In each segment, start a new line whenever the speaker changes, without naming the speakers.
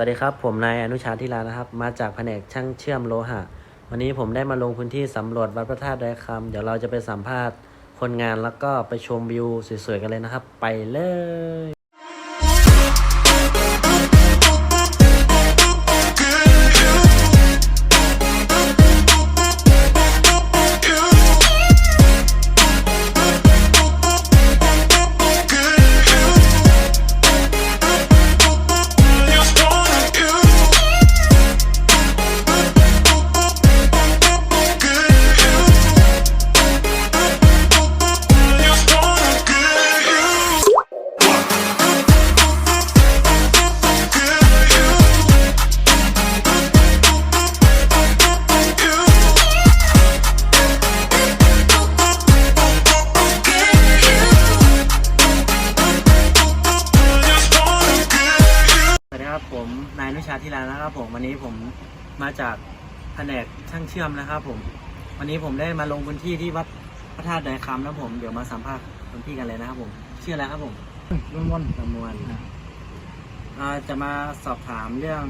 วัสดีครับ ผมนายอนุชาธิลานะครับ มาจากแผนกช่างเชื่อมโลหะ วันนี้ผมได้มาลงพื้นที่สำรวจวัดพระธาตุดอยคำเดี๋ยวเราจะไปสัมภาษณ์คนงานแล้วก็ไปชมวิวสวยๆกันเลยนะครับ ไปเลย วันนี้ผมมาจากแผนกช่างเชื่อมนะครับ ผม วันนี้ผมได้มาลงพื้นที่ที่วัดพระธาตุดอยคำนะครับผมเดี๋ยวมาสัมภาษณ์คุณพี่กันเลยนะครับ ผมชื่ออะไรครับผม
ลุงมน
ประมวลอ่าจะมาสอบถามเรื่อง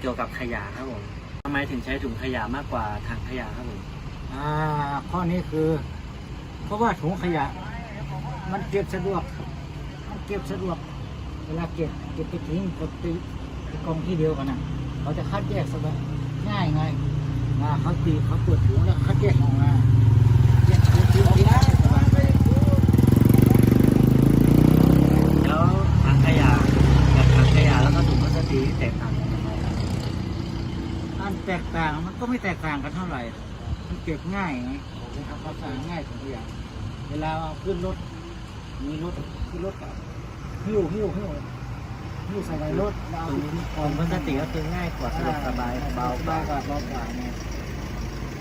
เกี่ยวกับขยะครับผมทำไมถึงใช้ถุงขยะมากกว่าถังขยะครับผม
อ่าข้อนี้คือ เพราะว่าถุงขยะ มันเก็บสะดวก มันเก็บสะดวก เวลาเก็บเก็บไปทิ้งก็ไปไป กองที่เดียวกันนะเขาจะคัดแยกสบายง่ายไงมาเขาตีเขาตรวจถุงแล้วคัดแยกออกมาแยกถุงทิ้งทิ้สบาย
แล้วถังขยะกับถังขยะแล้วก็ถุงพลาสติกแตกต่างกันยังไง
อันแตกต่างมันก็ไม่แตกต่างกันเท่าไหร่มันเก็บง่ายไงทำความสะอาดง่ายถุงขยะเวลาเอาขึ้นรถมีรถขึ้นรถกับหิ้วหิ้วหิ้ว หิ้ส่ในรถแล้วเอา
ถุง
ถุง
ถุงพลาสติกก็คือง่ายกว่าสะดวกสบายเบา
บาก
ว่า
เบากว่าเนี่ย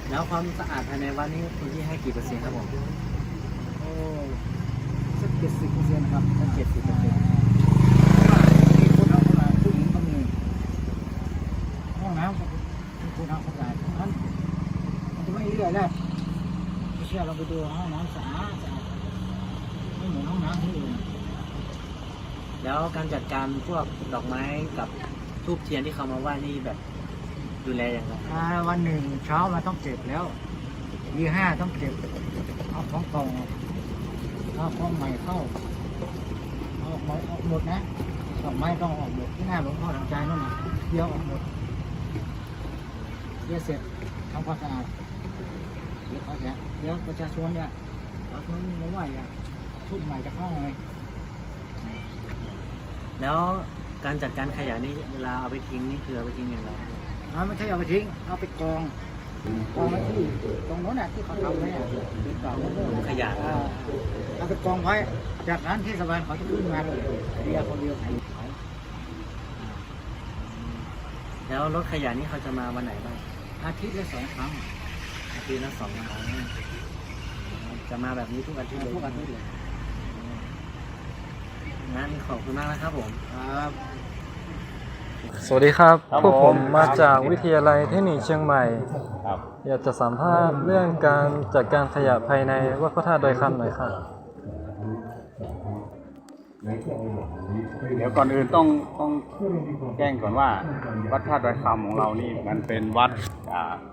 แล้วความสะอาดภายในวัดนี่คุณที่ให้กี่เปอร์เซ็นต์ครับผม
โอ้สักเจ็ดสิบเปอร์เซ็นต์ครับสักเจ็ดสิบเปอร์เซ็นต์มีคนเอาเข้ามาผู้หญิงก็มีห้องน้ำก็มีคนเอาเข้ามามันมันจะไม่เรื่อยแล้วไม่เชื่อเราไปดูห้องน้ำสะอาดสะอาดไม่เหมือนห้องน้ำที่อื่น
แล้วการจัดการพวกดอกไม้กับทูบเทียนที่เขามาไหว้นี่แบบดูแลอย่างไร
อ่าวันหนึ่งเช้ามาต้องเก็บแล้ววีห้าต้องเก็บเอาของเก่ออกเอาของใหม่เข้าเอาออกหมดออกหมดนะดอกไม้ต้องออกหมดที่หน้าหลวงพ่อทางใจนั่นนะเดี๋ยวออกหมดเดี๋ยวเสร็จทำความสะอาดเดี๋ยวเขาจะเดี๋ยวประชาชนเนี่ยเขาชนมาไหวอะทุบใหม่จะเข้าไง
แล้วการจัดการขยะนี่เวลาเอาไปทิ้งนี่คือเอาไปทิ้งอย่างไรครับผม
เอาไม่ใช่เอาไปทิ้ง เอาไปกองกองไว้ที่ตรงโน้นน่ะที่เขาทำไว้อะที่กองไว้เลย
ถุงขยะ
อ่าเอาไปกองไว้ จากนั้นเทศบาลเขาจะขึ้นมาเลยเรียกคนเดียวเขา
แล้วรถขยะนี่เขาจะมาวันไหนบ้าง
อาทิตย์ละสองครั้ง
อาทิตย์ละสองครั้งจะมาแบบนี้ทุกอาทิตย์เลย
ทุกอาทิตย์เลย
งั้นขอบคุณมากนะครับผม
ครับ
สวัสดีครับ
ครับ
พวกผม
ผม
มาจากวิทยาลัยเทคนิคเชียงใหม่
ครับ
อยากจะสัมภาษณ์เรื่องการจัดการขยะภายในวัดพระธาตุดอยคำหน่อยครับ
เดี๋ยวก่อนอื่นต้องต้องแจ้งก่อนว่า วัดธาตุดอยคำของเรานี่มันเป็นวัด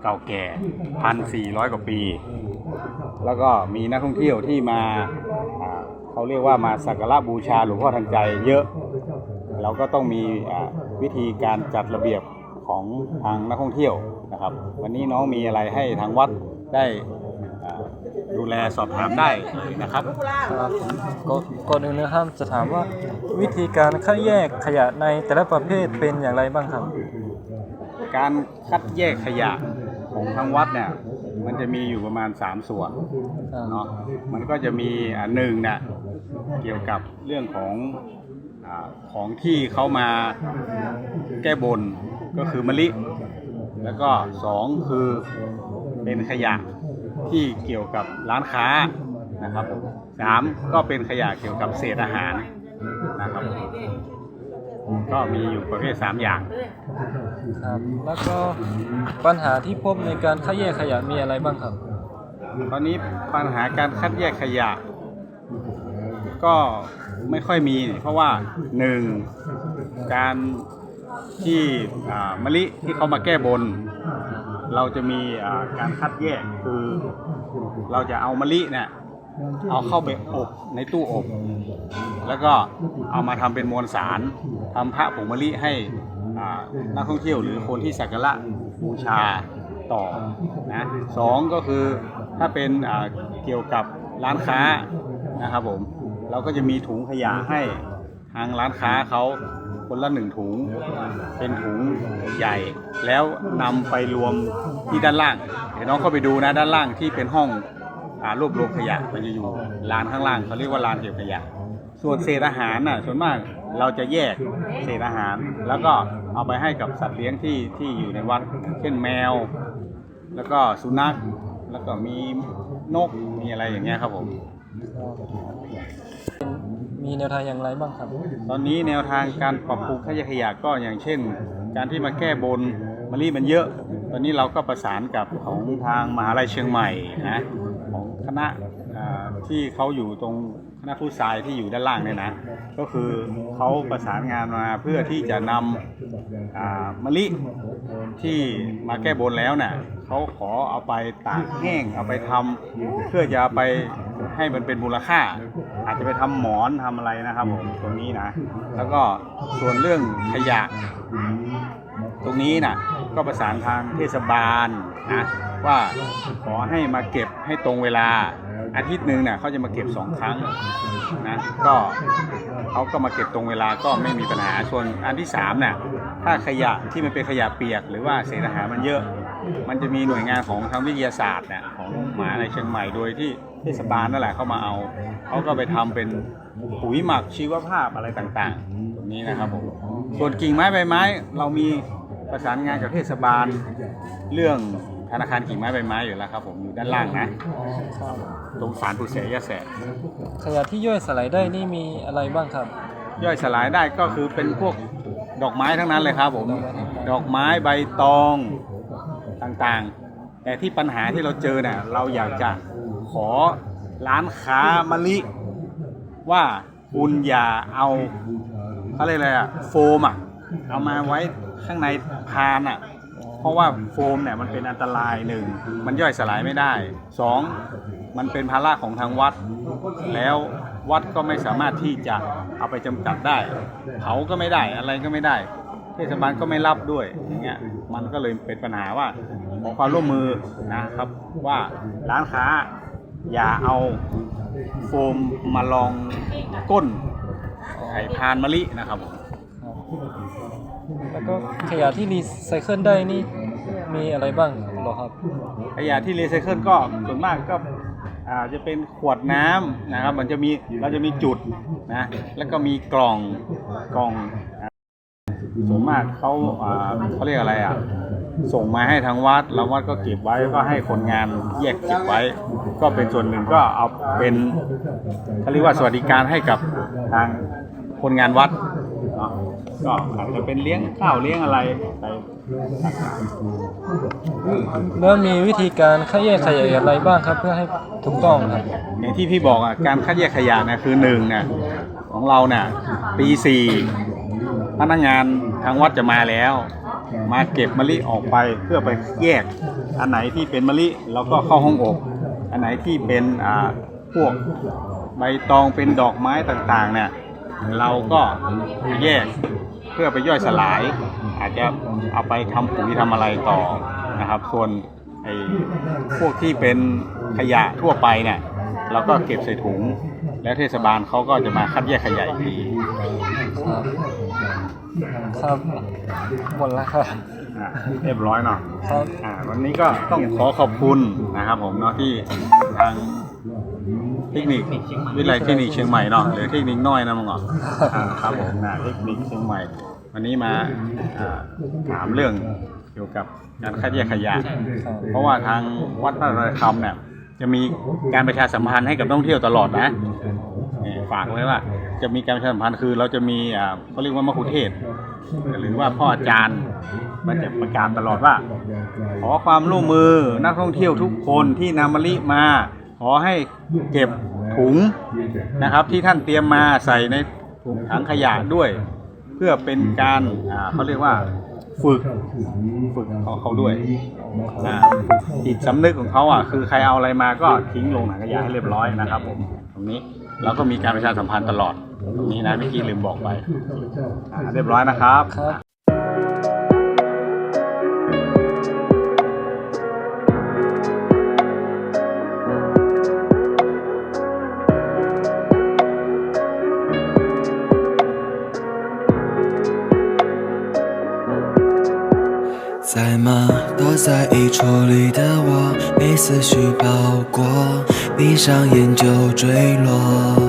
เก่าแก่พันสี่ร้อยกว่าปี แล้วก็มีนักท่องเที่ยวที่มาเขาเรียกว่ามาสักการะบูชาหลวงพ่อทันใจเยอะ เราก็ต้องมีวิธีการจัดระเบียบของทางนักท่องเที่ยวนะครับ วันนี้น้องมีอะไรให้ทางวัดได้ ดูแลสอบถามได้เลยนะครับ
ครับก็ก่อนอื่นนะครับจะถามว่าวิธีการคัดแยกขยะในแต่ละประเภทเป็นอย่างไรบ้างครับ
การคัดแยกขยะของทางวัดเนี่ยมันจะมีอยู่ประมาณ 3 ส่วนเนาะมันก็จะมีอ่าหนึ่งเนี่ยเกี่ยวกับเรื่องของอาของที่เขามาแก้บนก็คือมะลิ แล้วก็สองคือเป็นขยะ ที่เกี่ยวกับร้านค้านะครับสามก็เป็นขยะเกี่ยวกับเศษอาหารนะครับก็มีอยู่ประเภท3อย่าง
ครับแล้วก็ปัญหาที่พบในการคัดแยกขยะมีอะไรบ้างครับ
ตอนนี้ปัญหาการคัดแยกขยะ ก็ไม่ค่อยมี เพราะว่าหนึ่งการที่อ่ามะลิที่เขามาแก้บน เราจะมีการคัดแยกคือเราจะเอามะลิเนี่ยเอาเข้าไปอบในตู้อบ แล้วก็เอามาทำเป็นมวลสารทำพระผงมะลิให้นักท่องเที่ยวหรือคนที่สักการะบูชาต่อนะสองก็คือถ้าเป็นเกี่ยวกับร้านค้านะครับผมเราก็จะมีถุงขยะให้ทางร้านค้าเขา คนละหนึ่งถุง เป็นถุงใหญ่ แล้วนำไปรวมที่ด้านล่าง เดี๋ยวน้องเข้าไปดูนะด้านล่างที่เป็นห้องอารวบรวมขยะมันจะอยู่ลานข้างล่างเขาเรียกว่าลานเก็บขยะ ส่วนเศษอาหารน่ะส่วนมากเราจะแยกเศษอาหาร แล้วก็เอาไปให้กับสัตว์เลี้ยงที่ที่อยู่ในวัด เช่นแมว แล้วก็สุนัขแล้วก็มีนกมีอะไรอย่างเงี้ยครับผม
มีแนวทางอย่างไรบ้างครับ
ตอนนี้แนวทางการปรับปรุงขยะขยะก็อย่างเช่น การที่มาแก้บนมะลิมันเยอะ ตอนนี้เราก็ประสานกับของทางมหาลัยเชียงใหม่นะของคณะที่เขาอยู่ตรงคณะผู้ทรายที่อยู่ด้านล่างเนี่ยนะ ก็คือเขาประสานงานมาเพื่อที่จะนำมะลิที่มาแก้บนแล้วน่ะเขาขอเอาไปตากแห้งเอาไปทำเพื่อจะไปให้มันเป็นมูลค่า อาจจะไปทำหมอนทำอะไรนะครับผมตรงนี้นะ แล้วก็ส่วนเรื่องขยะ ตรงนี้นะก็ประสานทางเทศบาลนะว่าขอให้มาเก็บให้ตรงเวลาอาทิตย์หนึ่งเนี่ยเขาจะมาเก็บสองครั้งนะก็เขาก็มาเก็บตรงเวลาก็ไม่มีปัญหาส่วนอันที่สามเนี่ยถ้าขยะที่มันเป็นขยะเปียก หรือว่าเศษอาหารมันเยอะ มันจะมีหน่วยงานของทางวิทยาศาสตร์เนี่ยของมหาลัยเชียงใหม่โดยที่ เทศบาลนั่นแหละเข้ามาเอาเขาก็ไปทำเป็นปุ๋ยหมักชีวภาพอะไรต่างๆตรงนี้นะครับผมส่วนกิ่งไม้ใบไม้ เรามีประสานงานกับเทศบาลเรื่องธนาคารกิ่งไม้ใบไม้อยู่แล้วครับผมอยู่ด้านล่างนะ ตรงสารปุเสยะแสะ
ขยะที่ย่อยสลายได้นี่มีอะไรบ้างครับ
ย่อยสลายได้ก็คือเป็นพวกดอกไม้ทั้งนั้นเลยครับผมดอกไม้ใบตองต่างๆ แต่ที่ปัญหาที่เราเจอเนี่ยเราอยากจะ ขอร้านค้ามะลิ ว่าคุณอย่าเอาเขาเรียกอะไรอะโฟมอะเอามาไว้ข้างในพานอะเพราะว่าโฟมเนี่ยมันเป็นอันตรายหนึ่งมันย่อยสลายไม่ได้สองมันเป็นภาระของทางวัด แล้ววัดก็ไม่สามารถที่จะเอาไปจำกัดได้ เผาก็ไม่ได้อะไรก็ไม่ได้ เทศบาลก็ไม่รับด้วยอย่างเงี้ยมันก็เลยเป็นปัญหาว่าขอความร่วมมือนะครับว่าร้านค้า อย่าเอาโฟมมาลองก้นไข่พานมะลินะครับผม
แล้วก็ขยะที่รีไซเคิลได้นี่มีอะไรบ้างเหรอครับ
ขยะที่รีไซเคิลก็ส่วนมากก็อาจะเป็นขวดน้ำนะครับ มันจะมีเราจะมีจุดนะแล้วก็มีกล่องกล่องอ่าส่วนมากเขาอ่าเขาเรียกอะไรอะ ส่งมาให้ทางวัดแล้ววัดก็เก็บไว้ก็ให้คนงานแยกเก็บไว้ ก็เป็นส่วนหนึ่งก็เอาเป็นเขาเรียกว่าสวัสดิการให้กับทางคนงานวัดเนาะก็อาจจะเป็นเลี้ยงข้าวเลี้ยงอะไรไป
แล้วมีวิธีการคัดแยกขยะอย่างไรบ้างครับ เพื่อให้ถูกต้องครับ
อย่างที่พี่บอกอะการคัดแยกขยะเนี่ยคือหนึ่งเนี่ยของเราเนี่ยปีสี่พนักงานทางวัดจะมาแล้ว มาเก็บมะลิออกไปเพื่อไปแยกอันไหนที่เป็นมะลิเราก็เข้าห้องอบอันไหนที่เป็นอ่าพวกใบตองเป็นดอกไม้ต่างๆเนี่ยเราก็แยกเพื่อไปย่อยสลาย อาจจะเอาไปทำปุ๋ยทำอะไรต่อนะครับ ส่วนไอ้พวกที่เป็นขยะทั่วไปเนี่ยเราก็เก็บใส่ถุง แล้วเทศบาลเขาก็จะมาคัดแยกขยะอีกที
ครับหมดแล้วครับ
อะเรียบร้อยเนาะ
ครับ
อ่าวันนี้ก็ต้องขอขอบคุณนะครับผมเนาะที่ทางเทคนิควิทยาลัยเทคนิคเชียงใหม่เนาะหรือเทคนิคน้อยนะมึงเหรออ่าครับผมนะเทคนิคเชียงใหม่ วันนี้มาอ่าถามเรื่องเกี่ยวกับการคัดแยกขยะ เพราะว่าทางวัดพระนครเนี่ยจะมีการประชาสัมพันธ์ให้กับนักท่องเที่ยวตลอดนะนี่ ฝากไว้ว่า จะมีการประชาสัมพันธ์คือ เราจะมีเขาเรียกว่ามะคุเทศ หรือว่าพ่ออาจารย์มันจะประกาศตลอดว่า ขอความร่วมมือนักท่องเที่ยวทุกคนที่นำมะลิมา ขอให้เก็บถุงนะครับ ที่ท่านเตรียมมาใส่ในถุงถังขยะด้วย เพื่อเป็นการเขาเรียกว่าฝึกฝึกเขาเขาด้วยจิตสำนึกของเขาอะคือใครเอาอะไรมาก็ทิ้งลงถังขยะให้เรียบร้อยนะครับผมตรงนี้ แล้วก็มีการประชาสัมพันธ์ตลอดตรงนี้นะเมื่อกี้ลืมบอกไปอ่าเรียบร้อยนะครับ
ครับ
在吗？躲在衣橱里的我，被思绪包裹， 闭上眼就坠落。